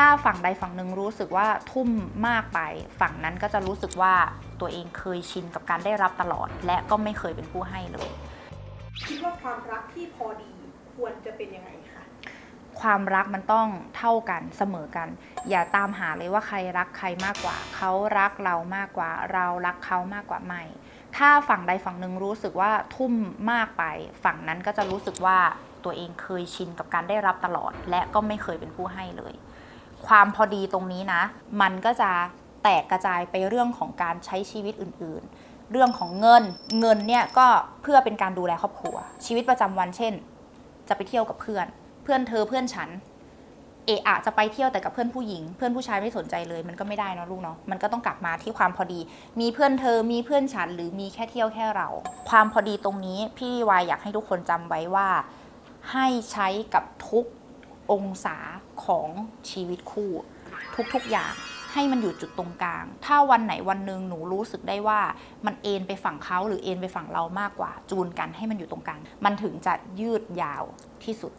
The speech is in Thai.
ถ้าฝั่งใดฝั่งหนึ่งรู้สึกว่าทุ่มมากไป ฝั่งนั้นก็จะรู้สึกว่าตัวเองเคยชินกับการได้รับตลอด และก็ไม่เคยเป็นผู้ให้เลย คิดว่าความรักที่พอดีควรจะเป็นยังไงคะความรักมันต้องเท่ากันเสมอกัน อย่าตามหาเลยว่าใครรักใครมากกว่า เขารักเรามากกว่า เรารักเขามากกว่าไม่ถ้าฝั่งใดฝั่งหนึ่งรู้สึกว่าทุ่มมากไป ฝั่งนั้นก็จะรู้สึกว่าตัวเองเคยชินกับการได้รับตลอด และก็ไม่เคยเป็นผู้ให้เลย ความพอดีตรงนี้นะ มันก็จะแตกกระจายไปเรื่องของการใช้ชีวิตอื่นๆ เรื่องของเงินเงินเนี่ยก็เพื่อเป็นการดูแลครอบครัว ชีวิตประจำวันเช่น จะไปเที่ยวกับเพื่อน เพื่อนเธอเพื่อนฉันเอะอะจะไปเที่ยวแต่กับเพื่อนผู้หญิง เพื่อนผู้ชายไม่สนใจเลยมันก็ไม่ได้เนะลูกเนาะมันก็ต้องกลับมาที่ความพอดี มีเพื่อนเธอมีเพื่อนฉันหรือมีแค่เที่ยวแค่เรา ความพอดีตรงนี้พี่วายอยากให้ทุกคนจำไว้ว่า ให้ใช้กับทุก องศาของชีวิตคู่ ทุกๆอย่างให้มันอยู่จุดตรงกลาง ถ้าวันไหนวันหนึ่งหนูรู้สึกได้ว่ามันเอ็นไปฝั่งเขาหรือเอ็นไปฝั่งเรามากกว่า จูนกันให้มันอยู่ตรงกลาง มันถึงจะยืดยาวที่สุด